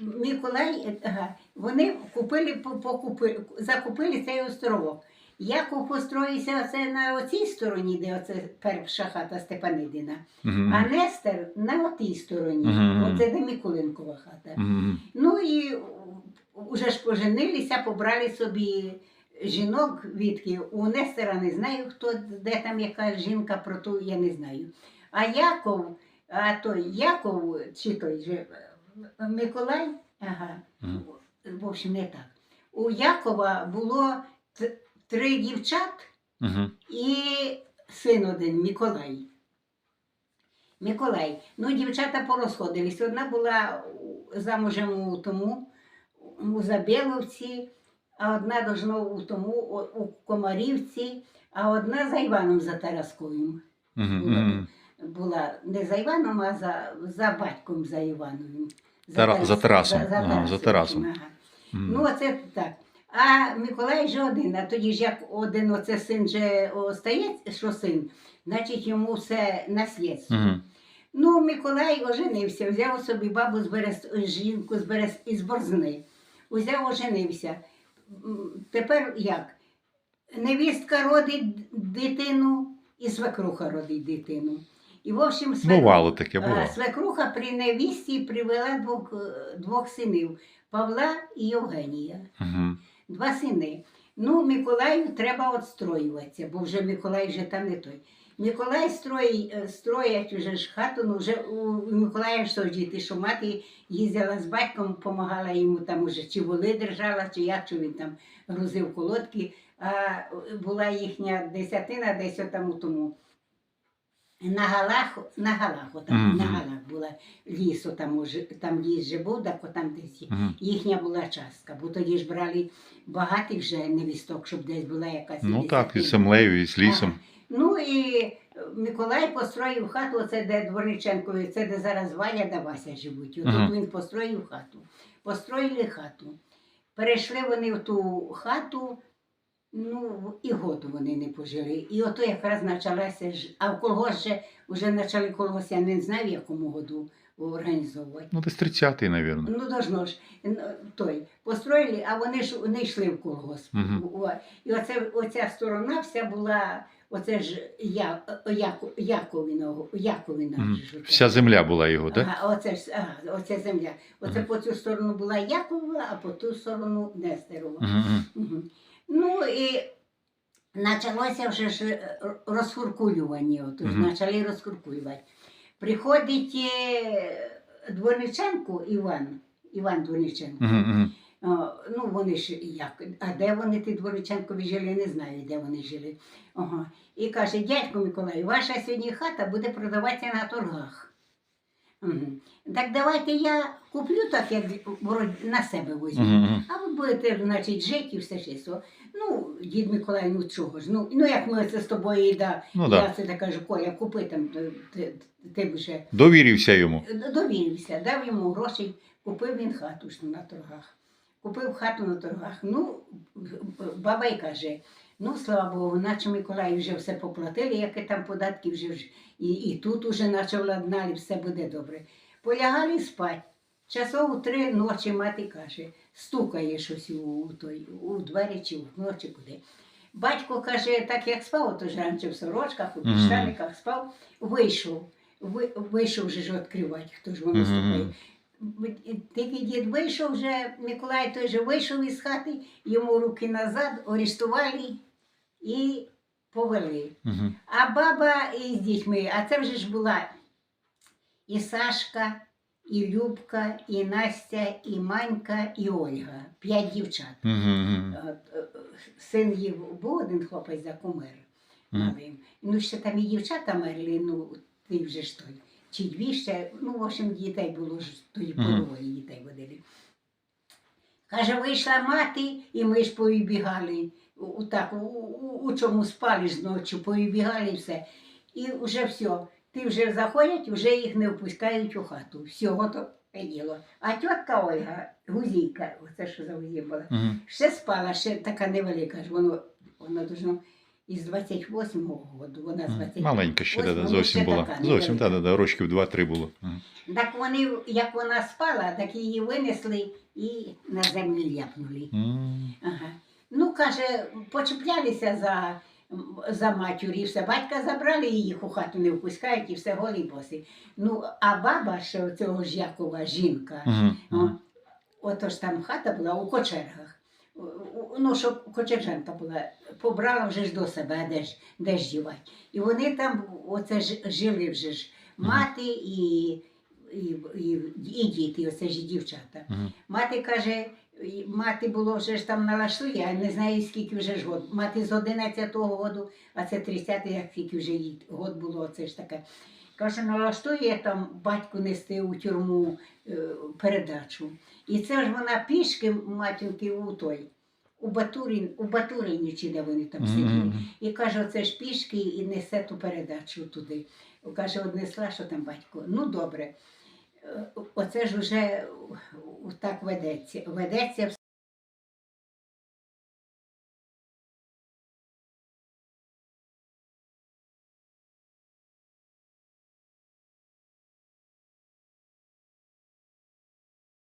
Миколай, е, вони купили, по- покупи, закупили цей островок. Яков построївся оце на оцій стороні, де оце перша хата Степанидина, Мгм. а Нестер на отій стороні, Мгм. оце де Миколенкова хата. Мгм. Ну і вже ж поженилися, побрали собі жінок відки. У Нестера не знаю, хто де там яка жінка, про ту я не знаю. А Яков, а той Яков, чи той же е, Миколай, ага, Мгм. в общем, не так. У Якова було т- три дівчат Мгм. і син один Миколай. Миколай. Ну, дівчата порозходились. Одна була у- замужем у тому, у Забєловці, а одна должно у тому, у- у Комарівці, а одна за Іваном за Тарасковим. Мгм. Була, не за Іваном, а за, за батьком за Івановим. Тара- за Тарасом. Ага, за Тарасом. ага. Мгм. Ну, оце так. А Миколай же один, а тоді ж як один оце син же остається, що син, значить йому все наслідство. Мгм. Ну, Миколай оженився, взяв собі бабу з Берез, жінку з Берез, із Борзни. Узяв, оженився. М, Тепер як? Невістка родить дитину і свекруха родить дитину. І, в общем, свекруха, Бувало таке, а, бувало. свекруха при невісті привела двох, е, двох синів Павла і Євгенія. Мгм. Два сини. Ну, Миколаю треба відстроюватися, бо вже Миколай вже там не той. Миколай строї, е, строять уже ж хату, ну вже у Миколая ж теж діти, що мати їздила з батьком, допомагала йому там уже чи воли держала, чи як, чи він там грузив колодки. А була їхня десятина десь отам у тому. На галах, на галах, отам, Мгм. на галах була ліс, отам, уже, там ліс же був, так отам десь. є Мгм. їхня була частка, бо тоді ж брали багатих вже невісток, щоб десь була якась. Ну так, і землею, і з лісом. Ага. Ну і Миколай построїв хату, оце де Дворниченкові, це де зараз Валя да Вася живуть. Отут Ага. він построїв хату. Построїли хату. Перейшли вони в ту хату, ну і году вони не пожили. І ото якраз почалася ж, а в колгосп же вже почали колгосп, я не знаю, в якому году організовувати. Ну, десь 30-й, мабуть. Ну, должно ж, той, построїли, а вони ж не йшли в колгосп. О, І оце, оця сторона вся була, оце ж я, Яко, Яковіного, Яковіна. Мгм. ж. Вся земля була його, так? Ага, оце, ж- ага, оце земля. Оце Мгм. по цю сторону була Якова, а по ту сторону Нестерова. Мгм. Мгм. Ну і почалося вже ж е, розхуркулювання, отож, Мгм. почали розхуркулювати. Приходить е, Дворниченко Іван, Іван Дворниченко. Мгм. Ну вони ж як, а де вони ті Дворниченкові жили, не знаю, де вони жили. Ага. І каже, дядько Миколай, ваша сьогодні хата буде продаватися на торгах. Так давайте я куплю так, як на себе візьму. Мгм. Мгм. А ви будете, значить, жити і все чисто. Ну, дід Миколай, ну чого ж? Ну, ну як ми це з тобою, і да, Ну, я да. це так кажу, Коля, купи там, ти, ти б вже Довірився йому. довірився, дав йому грошей, купив він хату на торгах. Купив хату на торгах. Ну, баба й каже, ну, слава Богу, наче Миколай вже все поплатили, які там податки вже і, і тут уже наче владнали, все буде добре. Полягали спать. Часов у три ночі мати каже, стукає щось у, той, у двері чи вночі куди. Батько каже, так як спав, то ж раніше в сорочках, у Мгм. підштаниках спав, вийшов. Ви, вийшов же ж відкривати, хто ж воно стукає. Тільки дід вийшов вже, Миколай той же вийшов із хати, йому руки назад, арештували і повели. Мгм. А баба із дітьми, а це вже ж була і Сашка, і Любка, і Настя, і Манька, і Ольга. П'ять дівчат. Е, Син їх був один хлопець за кумир. Малим. Ну, ще там і дівчата мерли, ну, ти вже ж той. Чи дві ще, ну, в общем, дітей було ж тоді полової дітей водили. Каже, вийшла мати, і ми ж повибігали. У, так, у, у, у чому спали ж ночі, повибігали і все. І вже все. Ти вже заходять, вже їх не впускають у хату. Всього то діло. А тітка Ольга, гузійка, оце що за гузія була, Мгм. ще спала, ще така невелика ж, воно, воно должно. із 28-го року. Вона з Мгм. 28 Маленька ще, да, да, ну, зовсім була. така, Зовсім, невелика. да, да, рочків 2-3 було. Так вони, як вона спала, так її винесли і на землю ляпнули. М. Ага. Каже, почеплялися за, за матір і все. Батька забрали і їх у хату не впускають і все голі боси. Ну, а баба ще цього ж Якова, жінка, Мгм. о, Мгм. ото ж там хата була у кочергах. Ну, щоб кочержанка була, побрала вже ж до себе, де ж, де ж дівать. І вони там оце ж жили вже ж мати і, і, і, і діти, оце ж і дівчата. Мати каже, мати було вже ж там налаштує, я не знаю скільки вже ж год. Мати з 11-го году, а це 30-й, як скільки вже їй год було, це ж таке. Каже, налаштує там батьку нести у тюрму е, передачу. І це ж вона пішки матінки у той. У Батурин, у Батурині, чи де вони там сиділи. Мгм. І каже, оце ж пішки і несе ту передачу туди. Каже, однесла, що там батько. Ну добре. Оце ж уже так ведеться. Ведеться